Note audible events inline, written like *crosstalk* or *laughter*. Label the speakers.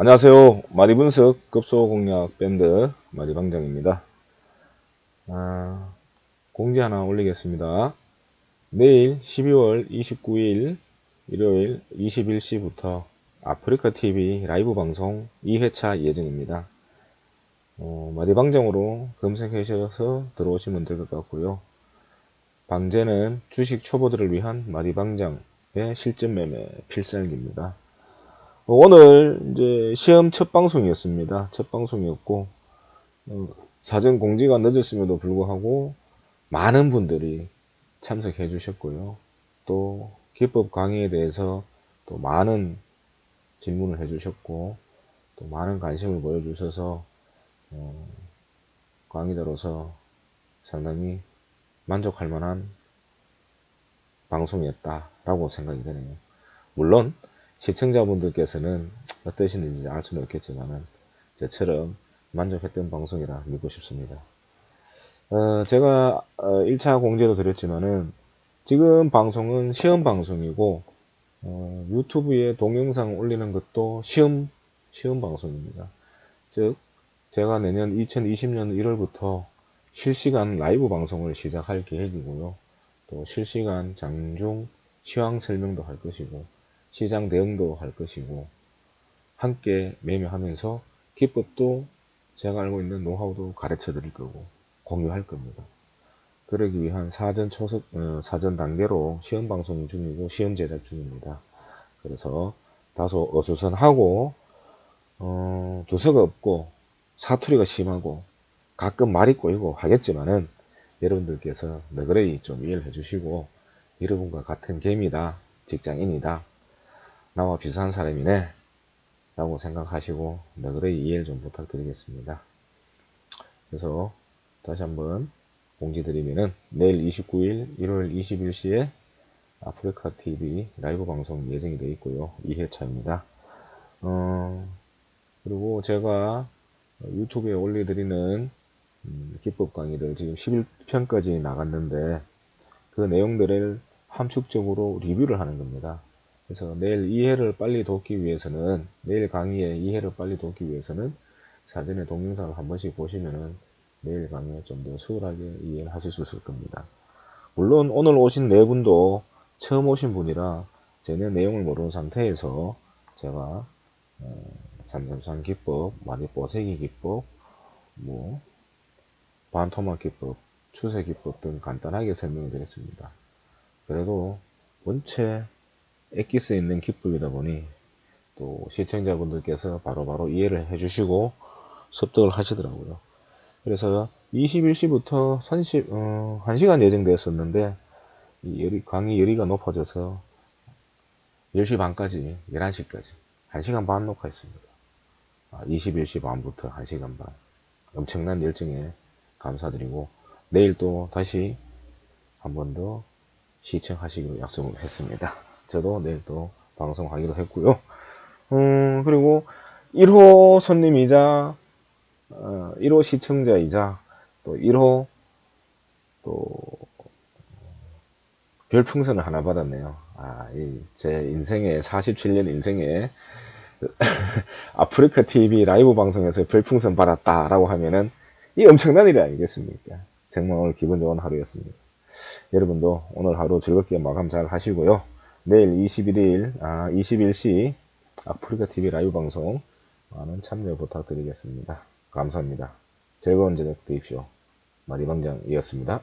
Speaker 1: 안녕하세요. 마디분석 급소공략 밴드 마디방장입니다. 아, 공지 하나 올리겠습니다. 내일 12월 29일 일요일 21시부터 아프리카 TV 라이브 방송 2회차 예정입니다. 어, 마디방장으로 검색하셔서 들어오시면 될 것 같고요. 방제는 주식 초보들을 위한 마디방장의 실전 매매 필살기입니다. 오늘 이제 시험 첫 방송이었습니다. 첫 방송이었고 어, 사전 공지가 늦었음에도 불구하고 많은 분들이 참석해 주셨고요. 또 기법 강의에 대해서 또 많은 질문을 해 주셨고 또 많은 관심을 보여주셔서 어, 강의자로서 상당히 만족할 만한 방송이었다라고 생각이 되네요. 물론 시청자분들께서는 어떠신지 알 수는 없겠지만은 저처럼 만족했던 방송이라 믿고 싶습니다. 어, 제가 어, 1차 공지도 드렸지만은 지금 방송은 시험 방송이고 어, 유튜브에 동영상 올리는 것도 시험 시험 방송입니다. 즉 제가 내년 2020년 1월부터 실시간 라이브 방송을 시작할 계획이고요. 또 실시간 장중 시황 설명도 할 것이고 시장 대응도 할 것이고 함께 매매하면서 기법도 제가 알고 있는 노하우도 가르쳐 드릴 거고 공유할 겁니다. 그러기 위한 사전 초석 어, 사전 단계로 시험 방송 중이고 시험 제작 중입니다. 그래서 다소 어수선하고 어, 두서가 없고 사투리가 심하고 가끔 말이 꼬이고 하겠지만은 여러분들께서 너그레이 좀 이해를 해주시고 여러분과 같은 개미다 직장인이다 나와 비슷한 사람이네 라고 생각하시고 너그레이 이해를 좀 부탁드리겠습니다. 그래서 다시 한번 공지 드리면은 내일 29일 1월 21시에 아프리카 TV 라이브 방송 예정이 되어 있고요. 2회차입니다. 어, 그리고 제가 유튜브에 올려드리는 음, 기법 강의들 지금 11편까지 나갔는데 그 내용들을 함축적으로 리뷰를 하는 겁니다. 그래서 내일 이해를 빨리 돕기 위해서는 내일 강의에 이해를 빨리 돕기 위해서는 사전에 동영상을 한 번씩 보시면은 내일 강의에 좀 더 수월하게 이해를 하실 수 있을 겁니다. 물론 오늘 오신 네 분도 처음 오신 분이라 전혀 내용을 모르는 상태에서 제가 어, 삼삼삼 기법, 많이 뽀세기 기법, 뭐 반토막 기법, 추세 기법 등 간단하게 설명을 드렸습니다. 그래도 원체 엑기스 있는 기법이다 보니 또 시청자분들께서 바로 바로 이해를 해주시고 습득을 하시더라고요. 그래서 21시부터 30, 어, 1시간 예정되었었는데 이 열이, 강의 열의가 높아져서 10시 반까지 11시까지 1시간 반 녹화했습니다. 아, 21시 반부터 1시간 반 엄청난 열정에 감사드리고 내일 또 다시 한 번 더 시청하시기로 약속을 했습니다. 저도 내일 또 방송하기로 했고요. *laughs* 음, 그리고 1호 손님이자 어, 1호 시청자이자 또 1호 또 별풍선을 하나 받았네요. 아, 제 인생의 47년 인생에 *laughs* 아프리카 TV 라이브 방송에서 별풍선 받았다라고 하면은 이 엄청난 일이 아니겠습니까? 정말 오늘 기분 좋은 하루였습니다. 여러분도 오늘 하루 즐겁게 마감 잘 하시고요. 내일 21일, 아, 21시 아프리카 TV 라이브 방송 많은 참여 부탁드리겠습니다. 감사합니다. 즐거운 저녁 되십시오. 마리방장이었습니다.